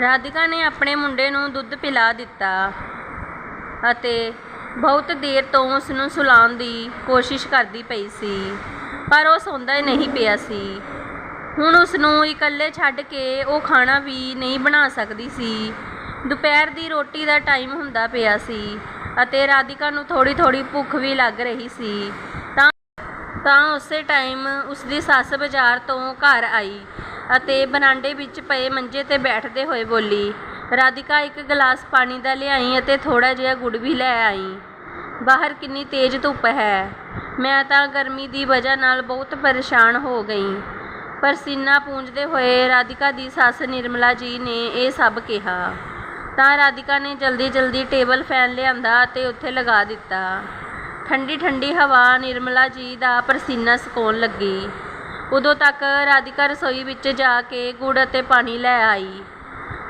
ਰਾਧਿਕਾ ਨੇ ਆਪਣੇ ਮੁੰਡੇ ਨੂੰ ਦੁੱਧ ਪਿਲਾ ਦਿੱਤਾ ਅਤੇ ਬਹੁਤ ਦੇਰ ਤੋਂ ਉਸ ਨੂੰ ਸੁਲਾਉਣ ਦੀ ਕੋਸ਼ਿਸ਼ ਕਰਦੀ ਪਈ ਸੀ, ਪਰ ਉਹ ਸੌਂਦਾ ਹੀ ਨਹੀਂ ਪਿਆ ਸੀ। ਹੁਣ ਉਸ ਨੂੰ ਇਕੱਲੇ ਛੱਡ ਕੇ ਉਹ ਖਾਣਾ ਵੀ ਨਹੀਂ ਬਣਾ ਸਕਦੀ ਸੀ। ਦੁਪਹਿਰ ਦੀ ਰੋਟੀ ਦਾ ਟਾਈਮ ਹੁੰਦਾ ਪਿਆ ਸੀ ਅਤੇ ਰਾਧਿਕਾ ਨੂੰ ਥੋੜੀ ਥੋੜੀ ਭੁੱਖ ਵੀ ਲੱਗ ਰਹੀ ਸੀ। ਤਾਂ ਤਾਂ ਉਸੇ ਟਾਈਮ ਉਸਦੀ ਸੱਸ ਬਾਜ਼ਾਰ ਤੋਂ ਘਰ ਆਈ। ਅਤੇ ਬਰਾਂਡੇ ਵਿੱਚ ਪਏ ਮੰਜੇ ਤੇ ਬੈਠਦੇ ਹੋਏ ਬੋਲੀ, ਰਾਧਿਕਾ, ਇੱਕ ਗਲਾਸ ਪਾਣੀ ਦਾ ਲਿਆਈ ਅਤੇ ਥੋੜ੍ਹਾ ਜਿਹਾ ਗੁੜ ਵੀ ਲੈ ਆਈ। ਬਾਹਰ ਕਿੰਨੀ ਤੇਜ਼ ਧੁੱਪ ਹੈ। ਮੈਂ ਤਾਂ ਗਰਮੀ ਦੀ ਵਜ੍ਹਾ ਨਾਲ ਬਹੁਤ ਪਰੇਸ਼ਾਨ ਹੋ ਗਈ ਪਰਸੀਨਾ ਪੂੰਝਦੇ ਹੋਏ ਰਾਧਿਕਾ ਦੀ ਸੱਸ ਨਿਰਮਲਾ ਜੀ ਨੇ ਇਹ ਸਭ ਕਿਹਾ। ਤਾਂ ਰਾਧਿਕਾ ਨੇ ਜਲਦੀ ਜਲਦੀ ਟੇਬਲ ਫੈਨ ਲਿਆਂਦਾ ਅਤੇ ਉੱਥੇ ਲਗਾ ਦਿੱਤਾ। ਠੰਡੀ ਠੰਡੀ ਹਵਾ ਨਿਰਮਲਾ ਜੀ ਦਾ ਪਰਸੀਨਾ ਸੁਕਾਉਣ ਲੱਗੀ। ਉਦੋਂ ਤੱਕ ਰਾਧਿਕਾ ਰਸੋਈ ਵਿੱਚ ਜਾ ਕੇ ਗੁੜ ਅਤੇ ਪਾਣੀ ਲੈ ਆਈ।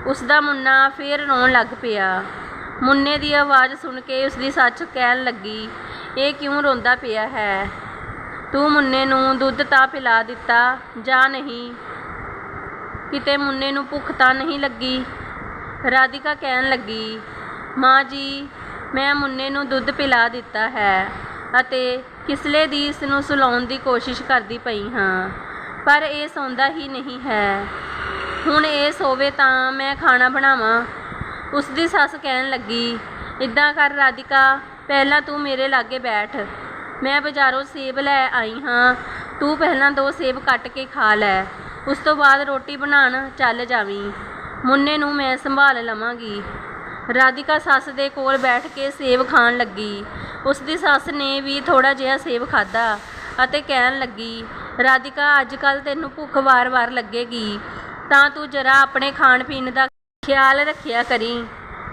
ਉਸ ਦਾ ਮੁੰਨਾ ਫੇਰ ਰੋਣ ਲੱਗ ਪਿਆ। ਮੁੰਨੇ ਦੀ ਆਵਾਜ਼ ਸੁਣ ਕੇ ਉਸ ਦੀ ਸੱਚ ਕਹਿਣ ਲੱਗੀ, ਇਹ ਕਿਉਂ ਰੋਂਦਾ ਪਿਆ ਹੈ? ਤੂੰ ਮੁੰਨੇ ਨੂੰ ਦੁੱਧ ਤਾਂ ਪਿਲਾ ਦਿੱਤਾ, ਜਾਂ ਨਹੀਂ? ਕਿਤੇ ਮੁੰਨੇ ਨੂੰ ਭੁੱਖ ਤਾਂ ਨਹੀਂ ਲੱਗੀ? ਰਾਧਿਕਾ ਕਹਿਣ ਲੱਗੀ, ਮਾਂ ਜੀ, ਮੈਂ ਮੁੰਨੇ ਨੂੰ ਦੁੱਧ ਪਿਲਾ ਦਿੱਤਾ ਹੈ। ਅਤੇ ਕਿਸਲੇ ਦੀ ਇਸ ਨੂੰ ਸੁਲਾਉਣ ਦੀ ਕੋਸ਼ਿਸ਼ ਕਰਦੀ ਪਈ ਹਾਂ, ਪਰ ਇਹ ਸੌਂਦਾ ਹੀ ਨਹੀਂ ਹੈ। ਹੁਣ ਇਹ ਸੋਵੇ ਤਾਂ ਮੈਂ ਖਾਣਾ ਬਣਾਵਾਂ। ਉਸ ਦੀ ਸੱਸ ਕਹਿਣ ਲੱਗੀ, ਇਦਾਂ ਕਰ ਰਾਧਿਕਾ, ਪਹਿਲਾਂ ਤੂੰ ਮੇਰੇ ਲਾਗੇ ਬੈਠ। ਮੈਂ ਬਾਜ਼ਾਰੋਂ ਸੇਬ ਲੈ ਆਈ ਹਾਂ। ਤੂੰ ਪਹਿਲਾਂ ਦੋ ਸੇਬ ਕੱਟ ਕੇ ਖਾ ਲੈ। ਉਸ ਤੋਂ ਬਾਅਦ ਰੋਟੀ ਬਣਾਉਣ ਚੱਲ ਜਾਵੀਂ। ਮੁੰਨੇ ਨੂੰ ਮੈਂ ਸੰਭਾਲ ਲਵਾਂਗੀ। ਰਾਧਿਕਾ ਸੱਸ ਦੇ ਕੋਲ ਬੈਠ ਕੇ ਸੇਬ ਖਾਣ ਲੱਗੀ। ਉਸ ਦੀ ਸੱਸ ਨੇ ਵੀ ਥੋੜਾ ਜਿਹਾ ਸੇਬ ਖਾਧਾ ਅਤੇ ਕਹਿਣ ਲੱਗੀ, ਰਾਧਿਕਾ ਅੱਜ ਕੱਲ ਤੈਨੂੰ ਭੁੱਖ ਵਾਰ-ਵਾਰ ਲੱਗੇਗੀ। ਤਾਂ ਤੂੰ ਜਰਾ ਆਪਣੇ ਖਾਣ ਪੀਣ ਦਾ ਖਿਆਲ ਰੱਖਿਆ ਕਰੀ।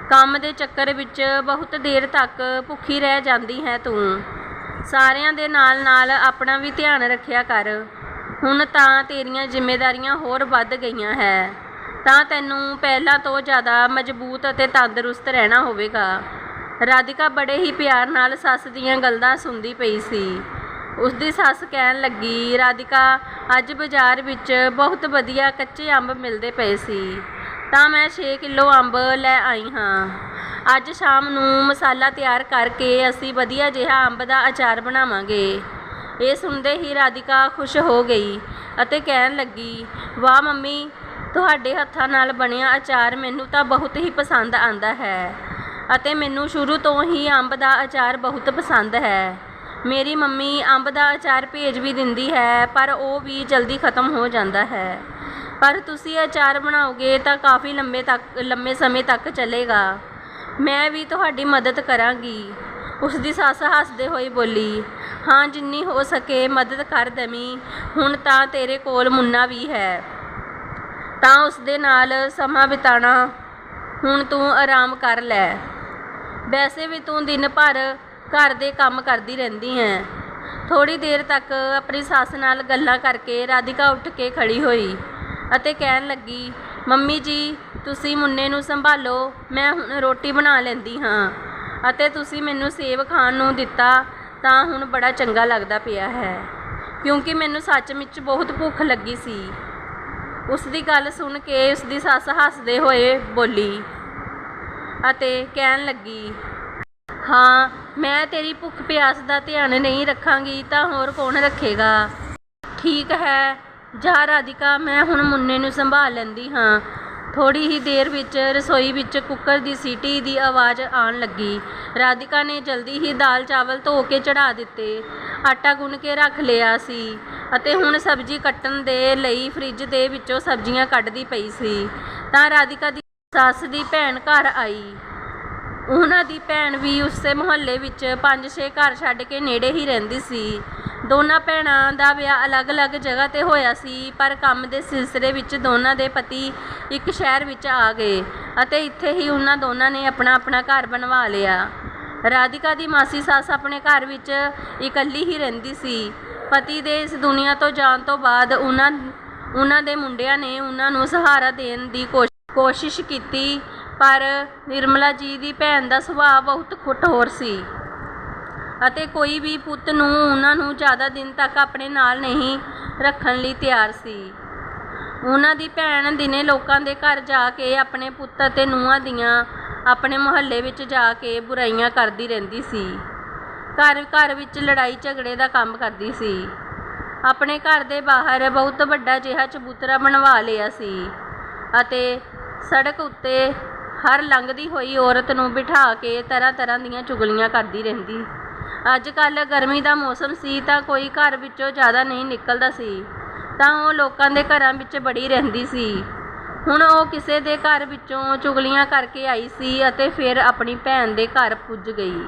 ਕੰਮ ਦੇ ਚੱਕਰ ਵਿੱਚ ਬਹੁਤ ਦੇਰ ਤੱਕ ਭੁੱਖੀ ਰਹਿ ਜਾਂਦੀ ਹੈ ਤੂੰ। ਸਾਰਿਆਂ ਦੇ ਨਾਲ-ਨਾਲ ਆਪਣਾ ਵੀ ਧਿਆਨ ਰੱਖਿਆ ਕਰ। ਹੁਣ ਤਾਂ ਤੇਰੀਆਂ ਜ਼ਿੰਮੇਵਾਰੀਆਂ ਹੋਰ ਵੱਧ ਗਈਆਂ ਹੈ। ਤਾਂ ਤੈਨੂੰ ਪਹਿਲਾਂ ਤੋਂ ਜ਼ਿਆਦਾ ਮਜ਼ਬੂਤ ਅਤੇ ਤੰਦਰੁਸਤ ਰਹਿਣਾ ਹੋਵੇਗਾ। ਰਾਧਿਕਾ ਬੜੇ ਹੀ ਪਿਆਰ ਨਾਲ ਸੱਸ ਦੀਆਂ ਗੱਲਾਂ ਸੁਣਦੀ ਪਈ ਸੀ। ਉਸ ਦੀ ਸੱਸ ਕਹਿਣ ਲੱਗੀ, ਰਾਧਿਕਾ, ਅੱਜ ਬਾਜ਼ਾਰ ਵਿੱਚ ਬਹੁਤ ਵਧੀਆ ਕੱਚੇ ਅੰਬ ਮਿਲਦੇ ਪਏ ਸੀ। ਤਾਂ ਮੈਂ 6 ਕਿਲੋ ਅੰਬ ਲੈ ਆਈ ਹਾਂ। ਅੱਜ ਸ਼ਾਮ ਨੂੰ ਮਸਾਲਾ ਤਿਆਰ ਕਰਕੇ ਅਸੀਂ ਵਧੀਆ ਜਿਹਾ ਅੰਬ ਦਾ ਅਚਾਰ ਬਣਾਵਾਂਗੇ। ਇਹ ਸੁਣਦੇ ਹੀ ਰਾਧਿਕਾ ਖੁਸ਼ ਹੋ ਗਈ ਅਤੇ ਕਹਿਣ ਲੱਗੀ, ਵਾਹ ਮੰਮੀ, ਤੁਹਾਡੇ ਹੱਥਾਂ ਨਾਲ ਬਣਿਆ ਅਚਾਰ ਮੈਨੂੰ ਤਾਂ ਬਹੁਤ ਹੀ ਪਸੰਦ ਆਂਦਾ ਹੈ। ਅਤੇ ਮੈਨੂੰ ਸ਼ੁਰੂ ਤੋਂ ਹੀ ਅੰਬ ਦਾ ਅਚਾਰ ਬਹੁਤ ਪਸੰਦ ਹੈ। ਮੇਰੀ ਮੰਮੀ ਅੰਬ ਦਾ ਅਚਾਰ ਭੇਜ ਵੀ ਦਿੰਦੀ ਹੈ, ਪਰ ਉਹ ਵੀ ਜਲਦੀ ਖਤਮ ਹੋ ਜਾਂਦਾ ਹੈ। ਪਰ ਤੁਸੀਂ ਅਚਾਰ ਬਣਾਓਗੇ ਤਾਂ ਕਾਫੀ ਲੰਬੇ ਤੱਕ ਲੰਬੇ ਸਮੇਂ ਤੱਕ ਚੱਲੇਗਾ। ਮੈਂ ਵੀ ਤੁਹਾਡੀ ਮਦਦ ਕਰਾਂਗੀ। ਉਸ ਦੀ ਸੱਸ ਹੱਸਦੇ ਹੋਏ ਬੋਲੀ, ਹਾਂ, ਜਿੰਨੀ ਹੋ ਸਕੇ ਮਦਦ ਕਰ ਦਵੀਂ ਹੁਣ ਤਾਂ ਤੇਰੇ ਕੋਲ ਮੁੰਨਾ ਵੀ ਹੈ। ਤਾਂ ਉਸ ਦੇ ਨਾਲ ਸਮਾਂ ਬਿਤਾਣਾ। ਹੁਣ ਤੂੰ ਆਰਾਮ ਕਰ ਲੈ। ਵੈਸੇ ਵੀ ਤੂੰ ਦਿਨ ਭਰ ਘਰ ਦੇ ਕੰਮ ਕਰਦੀ ਰਹਿੰਦੀ ਹੈ ਥੋੜੀ ਦੇਰ ਤੱਕ ਆਪਣੀ ਸੱਸ ਨਾਲ ਗੱਲਾਂ ਕਰਕੇ ਰਾਧਿਕਾ ਉੱਠ ਕੇ ਖੜੀ ਹੋਈ ਅਤੇ ਕਹਿਣ ਲੱਗੀ, ਮੰਮੀ ਜੀ, ਤੁਸੀਂ ਮੁੰਨੇ ਨੂੰ ਸੰਭਾਲੋ, ਮੈਂ ਹੁਣ ਰੋਟੀ ਬਣਾ ਲੈਂਦੀ ਹਾਂ ਅਤੇ ਤੁਸੀਂ ਮੈਨੂੰ ਸੇਬ ਖਾਣ ਨੂੰ ਦਿੱਤਾ ਤਾਂ ਹੁਣ ਬੜਾ ਚੰਗਾ ਲੱਗਦਾ ਪਿਆ ਹੈ, ਕਿਉਂਕਿ ਮੈਨੂੰ ਸੱਚਮੁੱਚ ਬਹੁਤ ਭੁੱਖ ਲੱਗੀ ਸੀ। ਉਸ ਦੀ ਗੱਲ ਸੁਣ ਕੇ ਉਸ ਦੀ ਸੱਸ ਹੱਸਦੇ ਹੋਏ ਬੋਲੀ ਅਤੇ ਕਹਿਣ ਲੱਗੀ, ਹਾਂ, ਮੈਂ ਤੇਰੀ ਭੁੱਖ ਪਿਆਸ ਦਾ ਧਿਆਨ ਨਹੀਂ ਰੱਖਾਂਗੀ ਤਾਂ ਹੋਰ ਕੌਣ ਰੱਖੇਗਾ? ਠੀਕ ਹੈ, ਜਾ ਰਾਧਿਕਾ, ਮੈਂ ਹੁਣ ਮੁੰਨੇ ਨੂੰ ਸੰਭਾਲ ਲੈਂਦੀ ਹਾਂ। ਥੋੜੀ ਹੀ ਦੇਰ ਵਿੱਚ ਰਸੋਈ ਵਿੱਚ ਕੁੱਕਰ ਦੀ ਸੀਟੀ ਦੀ ਆਵਾਜ਼ ਆਉਣ ਲੱਗੀ। ਰਾਧਿਕਾ ਨੇ ਜਲਦੀ ਹੀ ਦਾਲ ਚਾਵਲ ਧੋ ਕੇ ਚੜਾ ਦਿੱਤੇ। ਆਟਾ ਗੁੰਨ ਕੇ ਰੱਖ ਲਿਆ ਸੀ ਅਤੇ ਹੁਣ ਸਬਜ਼ੀ ਕੱਟਣ ਦੇ ਲਈ ਫ੍ਰਿਜ ਦੇ ਵਿੱਚੋਂ ਸਬਜ਼ੀਆਂ ਕੱਢਦੀ ਪਈ ਸੀ। ਤਾਂ ਰਾਧਿਕਾ ਦੀ ਸੱਸ ਦੀ ਭੈਣ ਘਰ ਆਈ। ਉਹਨਾਂ ਦੀ ਭੈਣ ਵੀ ਉਸੇ ਮੁਹੱਲੇ ਵਿੱਚ 5-6 ਘਰ ਛੱਡ ਕੇ ਨੇੜੇ ਹੀ ਰਹਿੰਦੀ ਸੀ। ਦੋਨਾਂ ਭੈਣਾਂ ਦਾ ਵਿਆਹ ਅਲੱਗ-ਅਲੱਗ ਜਗ੍ਹਾ ਤੇ ਹੋਇਆ ਸੀ, ਪਰ ਕੰਮ ਦੇ ਸਿਲਸਿਲੇ ਵਿੱਚ ਦੋਨਾਂ ਦੇ ਪਤੀ ਇੱਕ ਸ਼ਹਿਰ ਵਿੱਚ ਆ ਗਏ ਅਤੇ ਇੱਥੇ ਹੀ ਉਹਨਾਂ ਦੋਨਾਂ ਨੇ ਆਪਣਾ-ਆਪਣਾ ਘਰ ਬਣਵਾ ਲਿਆ। ਰਾਧਿਕਾ ਦੀ ਮਾਸੀ ਸੱਸ ਆਪਣੇ ਘਰ ਵਿੱਚ ਇਕੱਲੀ ਹੀ ਰਹਿੰਦੀ ਸੀ। ਪਤੀ ਦੇ ਇਸ ਦੁਨੀਆ ਤੋਂ ਜਾਣ ਤੋਂ ਬਾਅਦ ਉਹਨਾਂ ਉਹਨਾਂ ਦੇ ਮੁੰਡਿਆਂ ਨੇ ਉਹਨਾਂ ਨੂੰ ਸਹਾਰਾ ਦੇਣ ਦੀ ਕੋਸ਼- ਕੋਸ਼ਿਸ਼ ਕੀਤੀ, ਪਰ ਨਿਰਮਲਾ ਜੀ ਦੀ ਭੈਣ ਦਾ ਸੁਭਾਅ ਬਹੁਤ ਕਠੋਰ ਸੀ ਅਤੇ ਕੋਈ ਵੀ ਪੁੱਤ ਨੂੰ ਉਹਨਾਂ ਨੂੰ ਜ਼ਿਆਦਾ ਦਿਨ ਤੱਕ ਆਪਣੇ ਨਾਲ ਨਹੀਂ ਰੱਖਣ ਲਈ ਤਿਆਰ ਸੀ। ਉਹਨਾਂ ਦੀ ਭੈਣ ਦਿਨੇ ਲੋਕਾਂ ਦੇ ਘਰ ਜਾ ਕੇ ਆਪਣੇ ਪੁੱਤ ਅਤੇ ਨੂੰਹਾਂ ਦੀਆਂ ਆਪਣੇ ਮੁਹੱਲੇ ਵਿੱਚ ਜਾ ਕੇ ਬੁਰਾਈਆਂ ਕਰਦੀ ਰਹਿੰਦੀ ਸੀ। ਘਰ ਘਰ ਵਿੱਚ ਲੜਾਈ ਝਗੜੇ ਦਾ ਕੰਮ ਕਰਦੀ ਸੀ। ਆਪਣੇ ਘਰ ਦੇ ਬਾਹਰ ਬਹੁਤ ਵੱਡਾ ਜਿਹਾ ਚਬੂਤਰਾ ਬਣਵਾ ਲਿਆ ਸੀ ਅਤੇ ਸੜਕ ਉੱਤੇ ਹਰ ਲੰਘਦੀ ਹੋਈ ਔਰਤ ਨੂੰ ਬਿਠਾ ਕੇ ਤਰ੍ਹਾਂ ਤਰ੍ਹਾਂ ਦੀਆਂ ਚੁਗਲੀਆਂ ਕਰਦੀ ਰਹਿੰਦੀ। ਅੱਜ ਕੱਲ੍ਹ ਗਰਮੀ ਦਾ ਮੌਸਮ ਸੀ ਤਾਂ ਕੋਈ ਘਰ ਵਿੱਚੋਂ ਜ਼ਿਆਦਾ ਨਹੀਂ ਨਿਕਲਦਾ ਸੀ, ਤਾਂ ਉਹ ਲੋਕਾਂ ਦੇ ਘਰਾਂ ਵਿੱਚ ਬੜੀ ਰਹਿੰਦੀ ਸੀ। ਹੁਣ ਉਹ ਕਿਸੇ ਦੇ ਘਰ ਵਿੱਚੋਂ ਚੁਗਲੀਆਂ ਕਰਕੇ ਆਈ ਸੀ ਅਤੇ ਫਿਰ ਆਪਣੀ ਭੈਣ ਦੇ ਘਰ ਪੁੱਜ ਗਈ।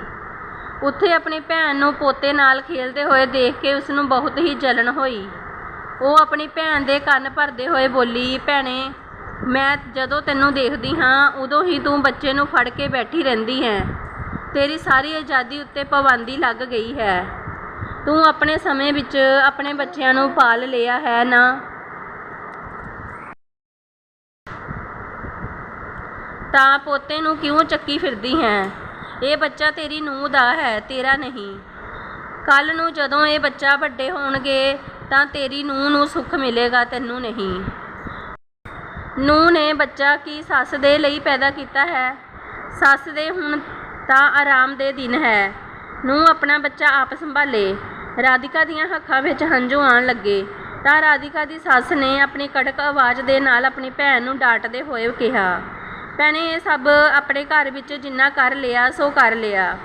ਉੱਥੇ ਆਪਣੀ ਭੈਣ ਨੂੰ ਪੋਤੇ ਨਾਲ ਖੇਲਦੇ ਹੋਏ ਦੇਖ ਕੇ ਉਸ ਨੂੰ ਬਹੁਤ ਹੀ ਜਲਨ ਹੋਈ। ਉਹ ਆਪਣੀ ਭੈਣ ਦੇ ਕੰਨ ਭਰਦੇ ਹੋਏ ਬੋਲੀ, ਭੈਣੇ ਮੈਂ ਜਦੋਂ ਤੈਨੂੰ ਦੇਖਦੀ ਹਾਂ, ਉਦੋਂ ਹੀ ਤੂੰ ਬੱਚੇ ਨੂੰ ਫੜ ਕੇ ਬੈਠੀ ਰਹਿੰਦੀ ਹੈ। ਤੇਰੀ ਸਾਰੀ ਆਜ਼ਾਦੀ ਉੱਤੇ ਪਾਬੰਦੀ ਲੱਗ ਗਈ ਹੈ। ਤੂੰ ਆਪਣੇ ਸਮੇਂ ਵਿੱਚ ਆਪਣੇ ਬੱਚਿਆਂ ਨੂੰ ਪਾਲ ਲਿਆ ਹੈ ਨਾ? ਤਾਂ ਪੋਤੇ ਨੂੰ ਕਿਉਂ ਚੱਕੀ ਫਿਰਦੀ ਹੈ? ਇਹ ਬੱਚਾ ਤੇਰੀ ਨੂੰਹ ਦਾ ਹੈ, ਤੇਰਾ ਨਹੀਂ। ਕੱਲ ਨੂੰ ਜਦੋਂ ਇਹ ਬੱਚਾ ਵੱਡੇ ਹੋਣਗੇ, ਤਾਂ ਤੇਰੀ ਨੂੰਹ ਨੂੰ ਸੁੱਖ ਮਿਲੇਗਾ ਤੈਨੂੰ ਨਹੀਂ। ਨੂੰਹ ਨੇ ਬੱਚਾ ਕੀ ਸੱਸ ਦੇ ਲਈ ਪੈਦਾ ਕੀਤਾ ਹੈ? ਸੱਸ ਦੇ ਹੁਣ ਤਾਂ ਆਰਾਮ ਦੇ ਦਿਨ ਹੈ। ਨੂੰਹ ਆਪਣਾ ਬੱਚਾ ਆਪ ਸੰਭਾਲੇ। ਰਾਧਿਕਾ ਦੀਆਂ ਅੱਖਾਂ ਵਿੱਚ ਹੰਝੂ ਆਉਣ ਲੱਗੇ। ਤਾਂ ਰਾਧਿਕਾ ਦੀ ਸੱਸ ਨੇ ਆਪਣੀ ਕੜਕ ਆਵਾਜ਼ ਦੇ ਨਾਲ ਆਪਣੀ ਭੈਣ ਨੂੰ ਡਾਂਟਦੇ ਹੋਏ ਕਿਹਾ, ਭੈਣੇ, ਇਹ ਸਭ ਆਪਣੇ ਘਰ ਵਿੱਚ ਜਿੰਨਾ ਕਰ ਲਿਆ, ਸੋ ਕਰ ਲਿਆ।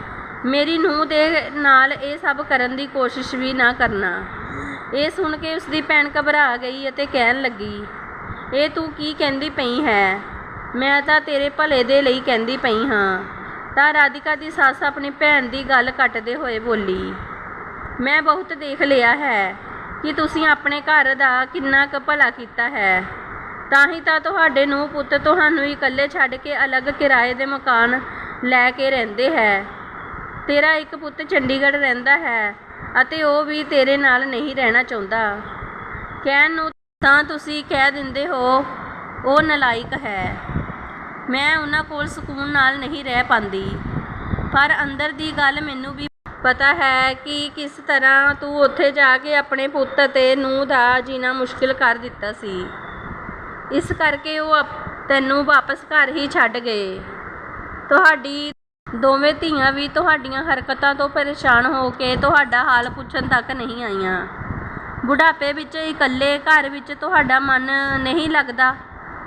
ਮੇਰੀ ਨੂੰਹ ਦੇ ਨਾਲ ਇਹ ਸਭ ਕਰਨ ਦੀ ਕੋਸ਼ਿਸ਼ ਵੀ ਨਾ ਕਰਨਾ। ਇਹ ਸੁਣ ਕੇ ਉਸਦੀ ਭੈਣ ਘਬਰਾ ਗਈ ਅਤੇ ਕਹਿਣ ਲੱਗੀ ਇਹ ਤੂੰ ਕੀ ਕਹਿੰਦੀ ਪਈ ਹੈ? ਮੈਂ ਤਾਂ ਤੇਰੇ ਭਲੇ ਦੇ ਲਈ ਕਹਿੰਦੀ ਪਈ ਹਾਂ। ਤਾਂ ਰਾਧਿਕਾ ਦੀ ਸੱਸ ਆਪਣੀ ਭੈਣ ਦੀ ਗੱਲ ਕੱਟਦੇ ਹੋਏ ਬੋਲੀ, ਮੈਂ ਬਹੁਤ ਦੇਖ ਲਿਆ ਹੈ ਕਿ ਤੁਸੀਂ ਆਪਣੇ ਘਰ ਦਾ ਕਿੰਨਾ ਕੁ ਭਲਾ ਕੀਤਾ ਹੈ। ਤਾਂ ਹੀ ਤਾਂ ਤੁਹਾਡੇ ਨੂੰ ਪੁੱਤ ਤੁਹਾਨੂੰ ਇਕੱਲੇ ਛੱਡ ਕੇ ਅਲੱਗ ਕਿਰਾਏ ਦੇ ਮਕਾਨ ਲੈ ਕੇ ਰਹਿੰਦੇ ਹੈ। ਤੇਰਾ ਇੱਕ ਪੁੱਤ ਚੰਡੀਗੜ੍ਹ ਰਹਿੰਦਾ ਹੈ ਅਤੇ ਉਹ ਵੀ ਤੇਰੇ ਨਾਲ ਨਹੀਂ ਰਹਿਣਾ ਚਾਹੁੰਦਾ। ਕਹਿਣ ਨੂੰ ਤਾਂ ਤੁਸੀਂ ਕਹਿ ਦਿੰਦੇ ਹੋ, ਉਹ ਨਲਾਇਕ ਹੈ। ਮੈਂ ਉਹਨਾਂ ਕੋਲ ਸਕੂਨ ਨਾਲ ਨਹੀਂ ਰਹਿ ਪਾਉਂਦੀ ਪਰ ਅੰਦਰ ਦੀ ਗੱਲ ਮੈਨੂੰ ਵੀ ਪਤਾ ਹੈ ਕਿ ਕਿਸ ਤਰ੍ਹਾਂ ਤੂੰ ਉੱਥੇ ਜਾ ਕੇ ਆਪਣੇ ਪੁੱਤ ਅਤੇ ਨੂੰਹ ਦਾ ਜੀਣਾ ਮੁਸ਼ਕਿਲ ਕਰ ਦਿੱਤਾ ਸੀ। ਇਸ ਕਰਕੇ ਉਹ ਤੈਨੂੰ ਵਾਪਸ ਘਰ ਹੀ ਛੱਡ ਗਏ। ਤੁਹਾਡੀ ਦੋਵੇਂ ਧੀਆਂ ਵੀ ਤੁਹਾਡੀਆਂ ਹਰਕਤਾਂ ਤੋਂ ਪਰੇਸ਼ਾਨ ਹੋ ਕੇ ਤੁਹਾਡਾ ਹਾਲ ਪੁੱਛਣ ਤੱਕ ਨਹੀਂ ਆਈਆਂ। ਬੁਢਾਪੇ ਵਿੱਚ, ਇਕੱਲੇ ਘਰ ਵਿੱਚ ਤੁਹਾਡਾ ਮਨ ਨਹੀਂ ਲੱਗਦਾ,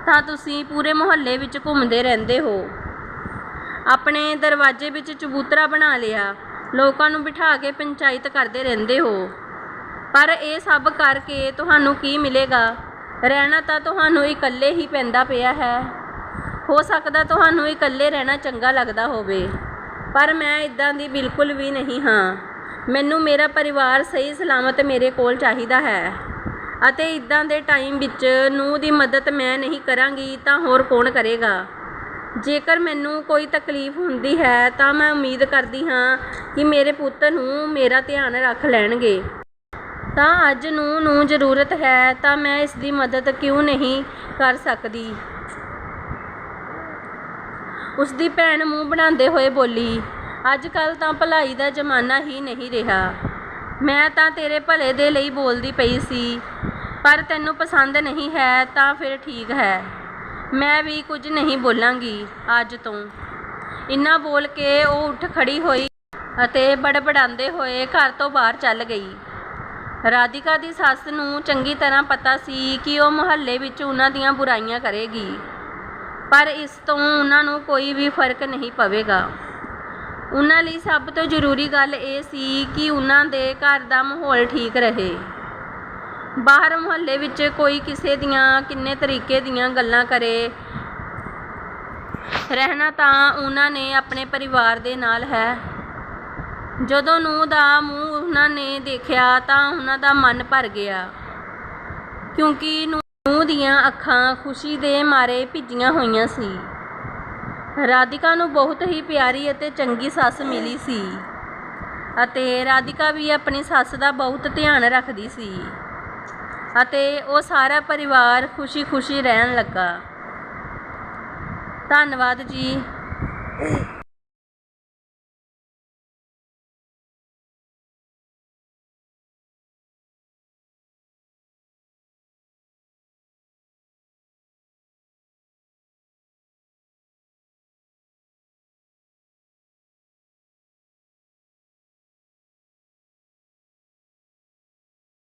ਤਾਂ ਤੁਸੀਂ ਪੂਰੇ ਮੁਹੱਲੇ ਵਿੱਚ ਘੁੰਮਦੇ ਰਹਿੰਦੇ ਹੋ। ਆਪਣੇ ਦਰਵਾਜ਼ੇ ਵਿੱਚ ਚਬੂਤਰਾ ਬਣਾ ਲਿਆ, ਲੋਕਾਂ ਨੂੰ ਬਿਠਾ ਕੇ ਪੰਚਾਇਤ ਕਰਦੇ ਰਹਿੰਦੇ ਹੋ। ਪਰ ਇਹ ਸਭ ਕਰਕੇ ਤੁਹਾਨੂੰ ਕੀ ਮਿਲੇਗਾ? ਰਹਿਣਾ ਤਾਂ ਤੁਹਾਨੂੰ ਇਕੱਲੇ ਹੀ ਪੈਂਦਾ ਪਿਆ ਹੈ। ਹੋ ਸਕਦਾ ਤੁਹਾਨੂੰ ਇਕੱਲੇ ਰਹਿਣਾ ਚੰਗਾ ਲੱਗਦਾ ਹੋਵੇ, ਪਰ ਮੈਂ ਇਦਾਂ ਦੀ ਬਿਲਕੁਲ ਵੀ ਨਹੀਂ ਹਾਂ। ਮੈਨੂੰ ਮੇਰਾ ਪਰਿਵਾਰ ਸਹੀ ਸਲਾਮਤ ਮੇਰੇ ਕੋਲ ਚਾਹੀਦਾ ਹੈ ਅਤੇ ਇੱਦਾਂ ਦੇ ਟਾਈਮ ਵਿੱਚ ਨੂੰਹ ਦੀ ਮਦਦ ਮੈਂ ਨਹੀਂ ਕਰਾਂਗੀ ਤਾਂ ਹੋਰ ਕੌਣ ਕਰੇਗਾ? ਜੇਕਰ ਮੈਨੂੰ ਕੋਈ ਤਕਲੀਫ ਹੁੰਦੀ ਹੈ ਤਾਂ ਮੈਂ ਉਮੀਦ ਕਰਦੀ ਹਾਂ ਕਿ ਮੇਰੇ ਪੁੱਤ ਨੂੰ ਮੇਰਾ ਧਿਆਨ ਰੱਖ ਲੈਣਗੇ। ਤਾਂ ਅੱਜ ਨੂੰ ਨੂੰ ਜ਼ਰੂਰਤ ਹੈ ਤਾਂ ਮੈਂ ਇਸ ਦੀ ਮਦਦ ਕਿਉਂ ਨਹੀਂ ਕਰ ਸਕਦੀ? ਉਸ ਦੀ ਭੈਣ ਮੂੰਹ ਬਣਾਉਂਦੇ ਹੋਏ ਬੋਲੀ ਅੱਜ ਕੱਲ੍ਹ ਤਾਂ ਭਲਾਈ ਦਾ ਜ਼ਮਾਨਾ ਹੀ ਨਹੀਂ ਰਿਹਾ। ਮੈਂ ਤਾਂ ਤੇਰੇ ਭਲੇ ਦੇ ਲਈ ਬੋਲਦੀ ਪਈ ਸੀ, ਪਰ ਤੈਨੂੰ ਪਸੰਦ ਨਹੀਂ ਹੈ ਤਾਂ ਫਿਰ ਠੀਕ ਹੈ। ਮੈਂ ਵੀ ਕੁਝ ਨਹੀਂ ਬੋਲਾਂਗੀ ਅੱਜ ਤੋਂ। ਇੰਨਾ ਬੋਲ ਕੇ ਉਹ ਉੱਠ ਖੜੀ ਹੋਈ ਅਤੇ ਬੜਬੜਾਉਂਦੇ ਹੋਏ ਘਰ ਤੋਂ ਬਾਹਰ ਚੱਲ ਗਈ। ਰਾਧਿਕਾ ਦੀ ਸੱਸ ਨੂੰ ਚੰਗੀ ਤਰ੍ਹਾਂ ਪਤਾ ਸੀ ਕਿ ਉਹ ਮੁਹੱਲੇ ਵਿੱਚ ਉਹਨਾਂ ਦੀਆਂ ਬੁਰਾਈਆਂ ਕਰੇਗੀ, ਪਰ ਇਸ ਤੋਂ ਉਹਨਾਂ ਨੂੰ ਕੋਈ ਵੀ ਫ਼ਰਕ ਨਹੀਂ ਪਵੇਗਾ। ਉਹਨਾਂ ਲਈ ਸਭ ਤੋਂ ਜ਼ਰੂਰੀ ਗੱਲ ਇਹ ਸੀ ਕਿ ਉਹਨਾਂ ਦੇ ਘਰ ਦਾ ਮਾਹੌਲ ਠੀਕ ਰਹੇ। ਬਾਹਰ ਮੁਹੱਲੇ ਵਿੱਚ ਕੋਈ ਕਿਸੇ ਦੀਆਂ ਕਿੰਨੇ ਤਰੀਕੇ ਦੀਆਂ ਗੱਲਾਂ ਕਰੇ, ਰਹਿਣਾ ਤਾਂ ਉਹਨਾਂ ਨੇ ਆਪਣੇ ਪਰਿਵਾਰ ਦੇ ਨਾਲ ਹੈ। ਜਦੋਂ ਨੂੰ ਦਾ ਮੂੰਹ ਉਹਨਾਂ ਨੇ ਦੇਖਿਆ ਤਾਂ ਉਹਨਾਂ ਦਾ ਮਨ ਭਰ ਗਿਆ, ਕਿਉਂਕਿ ਨੂੰ ਦੀਆਂ ਅੱਖਾਂ ਖੁਸ਼ੀ ਦੇ ਮਾਰੇ ਭਿੱਜੀਆਂ ਹੋਈਆਂ ਸੀ। ਰਾਧਿਕਾ ਨੂੰ ਬਹੁਤ ਹੀ ਪਿਆਰੀ ਅਤੇ ਚੰਗੀ ਸੱਸ ਮਿਲੀ ਸੀ ਅਤੇ ਰਾਧਿਕਾ ਵੀ ਆਪਣੀ ਸੱਸ ਦਾ ਬਹੁਤ ਧਿਆਨ ਰੱਖਦੀ ਸੀ ਅਤੇ ਉਹ ਸਾਰਾ ਪਰਿਵਾਰ ਖੁਸ਼ੀ-ਖੁਸ਼ੀ ਰਹਿਣ ਲੱਗਾ। ਧੰਨਵਾਦ ਜੀ।